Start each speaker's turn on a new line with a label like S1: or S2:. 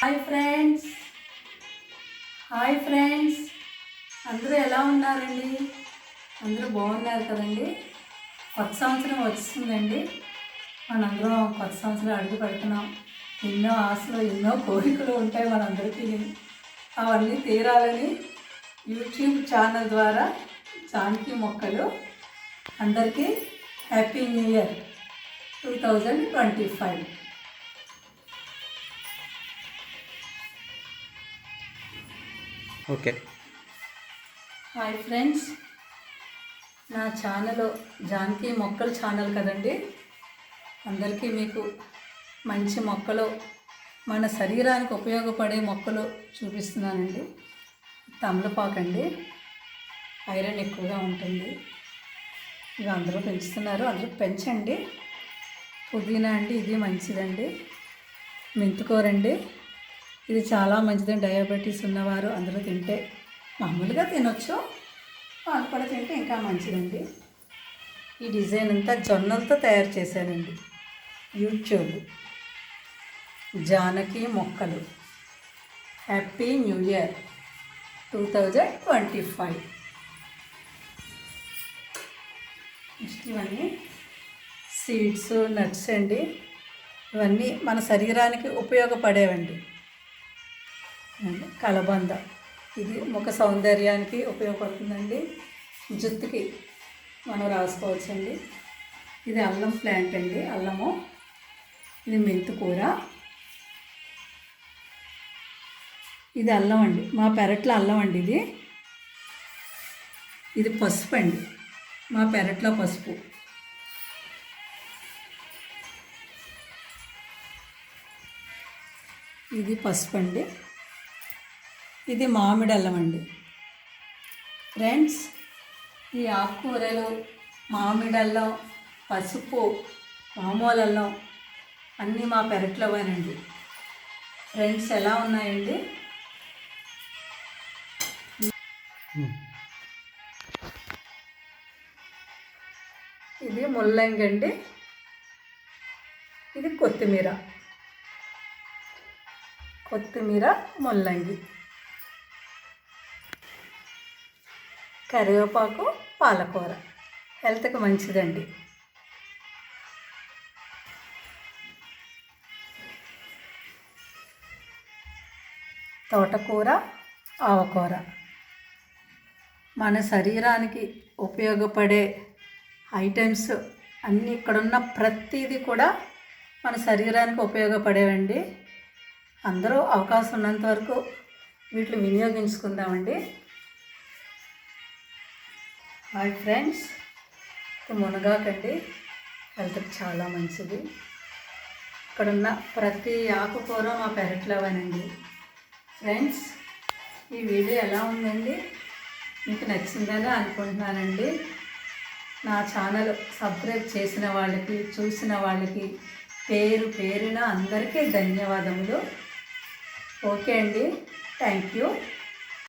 S1: Hi friends hi friends అందరూ ఎలా ఉన్నారండి? అందరూ బాగున్నారు కదండి? కొత్త సంవత్సరం వస్తుందండి మనందరం కొత్త సంవత్సరం అడుగు పెడుతున్నాం. ఎన్నో ఆశలు ఎన్నో కోరికలు ఉంటాయి మనందరికీ. అవన్నీ తీరాలని యూట్యూబ్ ఛానల్ ద్వారా జానకి మొక్కలు అందరికీ happy new year two thousand twenty five
S2: okay.
S1: Hi friends. నా ఛానల్ జానకి మొక్కలు ఛానల్ కదండి. అందరికీ మీకు మంచి మొక్కలు మన శరీరానికి ఉపయోగపడే మొక్కలు చూపిస్తున్నానండి. తమలపాకు అండి. ఐరన్ ఎక్కువగా ఉంటుంది. ఇవి అందరూ పెంచుతున్నారు. అందరూ పెంచండి. పుదీనా అండి ఇది మంచిదండి. మెంతుకూరండి ఇది చాలా మంచిది. డయాబెటీస్ ఉన్నవారు అందరూ తింటే మామూలుగా తినొచ్చు. వాళ్ళు కూడా తింటే ఇంకా మంచిదండి. ఈ డిజైన్ అంతా జొన్నలతో తయారు చేశానండి యూట్యూబ్. జానకి మొక్కలు. Happy new year two thousand twenty five. Next ఇవన్నీ సీడ్స్ నట్స్ అండి. ఇవన్నీ మన శరీరానికి ఉపయోగపడేవండి. కలబంద. ఇది ముఖ సౌందర్యానికి ఉపయోగపడుతుందండి. జుత్తుకి మనం రాసుకోవచ్చండి. ఇది అల్లం ప్లాంట్ అండి. అల్లము. ఇది మెంతు కూర. ఇది అల్లం అండి. మా పెరట్లో అల్లం అండి ఇది. ఇది పసుపు అండి. మా పెరట్లో పసుపు. ఇది పసుపు అండి. ఇది మామిడి అల్లం అండి. ఫ్రెండ్స్ ఈ ఆకుకూరలు మామిడి అల్లం పసుపు మామూలు అల్లం అన్నీ మా పెరట్లోవేనండి. ఫ్రెండ్స్ ఎలా ఉన్నాయండి? ఇది ముల్లంగి అండి ఇది కొత్తిమీర. కొత్తిమీర ముల్లంగి. కరివేపాకు పాలకూర. హెల్త్కి మంచిదండి. తోటకూర ఆవకూర. మన శరీరానికి ఉపయోగపడే ఐటమ్స్ అన్నీ ఇక్కడున్న ప్రతిదీ కూడా మన శరీరానికి ఉపయోగపడేవండి. అందరూ అవకాశం ఉన్నంత వరకు వీటిని వినియోగించుకుందామండి. Hi friends. మునగాకండి. హెల్త్కి చాలా మంచిది. ఇక్కడున్న ప్రతి ఆకుకూర మా పెరట్లోవేనండి. ఫ్రెండ్స్ ఈ వీడియో ఎలా ఉందండి? మీకు నచ్చిందని అనుకుంటున్నానండి. నా ఛానల్ సబ్స్క్రైబ్ చేసిన వాళ్ళకి చూసిన వాళ్ళకి పేరు పేరున అందరికీ ధన్యవాదములు. ఓకే అండి. Thank you.